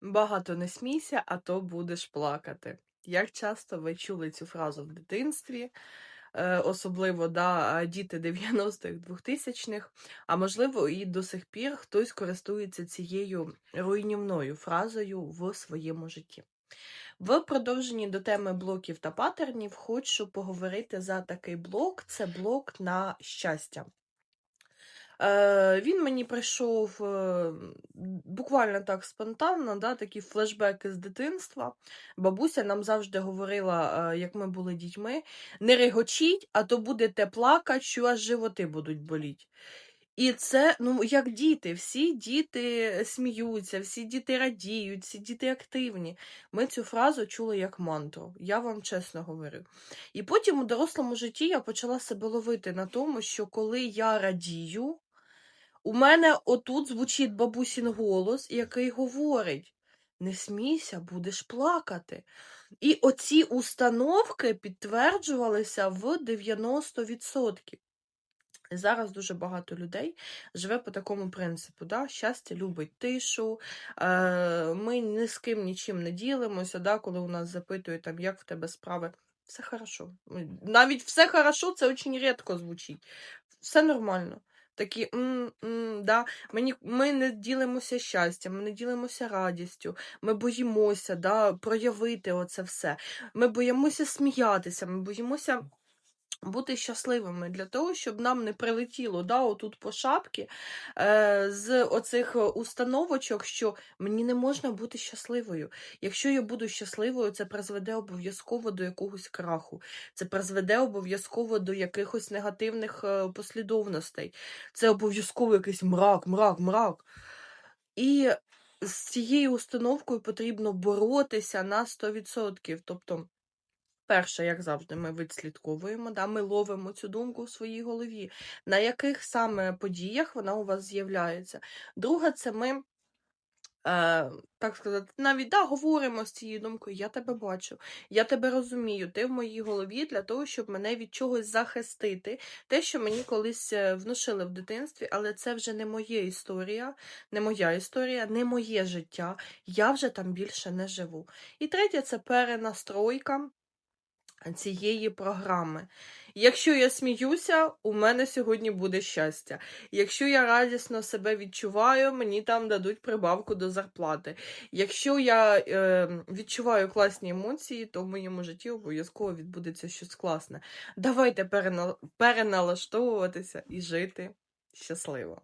Багато не смійся, а то будеш плакати. Як часто ви чули цю фразу в дитинстві, е, особливо да, діти 90-х, 2000-х, а можливо, і до сих пір хтось користується цією руйнівною фразою в своєму житті. В продовженні до теми блоків та паттернів хочу поговорити за такий блок це блок на щастя. Е, він мені прийшов е, буквально так спонтанно, да, такі флешбеки з дитинства. Бабуся нам завжди говорила, е, як ми були дітьми: не регочіть, а то будете плакати, що аж животи будуть боліти. І це, ну, як діти, всі діти сміються, всі діти радіють, всі діти активні. Ми цю фразу чули як мантру, я вам чесно говорю. І потім у дорослому житті я почала себе ловити на тому, що коли я радію, у мене отут звучить бабусін голос, який говорить: не смійся, будеш плакати. І оці установки підтверджувалися в 90%. І Зараз дуже багато людей живе по такому принципу. Да? Щастя любить тишу, е, ми ні з ким нічим не ділимося, да? коли у нас запитують, там, як в тебе справи. Все хорошо. Навіть все хорошо, це дуже рідко звучить. Все нормально. Такі, м да, мені, ми не ділимося щастям, ми не ділимося радістю, ми боїмося да, проявити оце все. Ми боїмося сміятися, ми боїмося бути щасливими для того, щоб нам не прилетіло да, отут по шапки е, з оцих установочок, що мені не можна бути щасливою. Якщо я буду щасливою, це призведе обов'язково до якогось краху, це призведе обов'язково до якихось негативних е, послідовностей. Це обов'язково якийсь мрак, мрак, мрак. І з цією установкою потрібно боротися на 100%. Тобто, Перше, як завжди, ми відслідковуємо, да, ми ловимо цю думку в своїй голові, на яких саме подіях вона у вас з'являється. Друге, це ми, е, так сказати, навіть да, говоримо з цією думкою, я тебе бачу, я тебе розумію, ти в моїй голові для того, щоб мене від чогось захистити. Те, що мені колись е, внушили в дитинстві, але це вже не моя історія, не моя історія, не моє життя. Я вже там більше не живу. І третє це перенастройка цієї програми. Якщо я сміюся, у мене сьогодні буде щастя. Якщо я радісно себе відчуваю, мені там дадуть прибавку до зарплати. Якщо я е, відчуваю класні емоції, то в моєму житті обов'язково відбудеться щось класне. Давайте перена... переналаштовуватися і жити щасливо.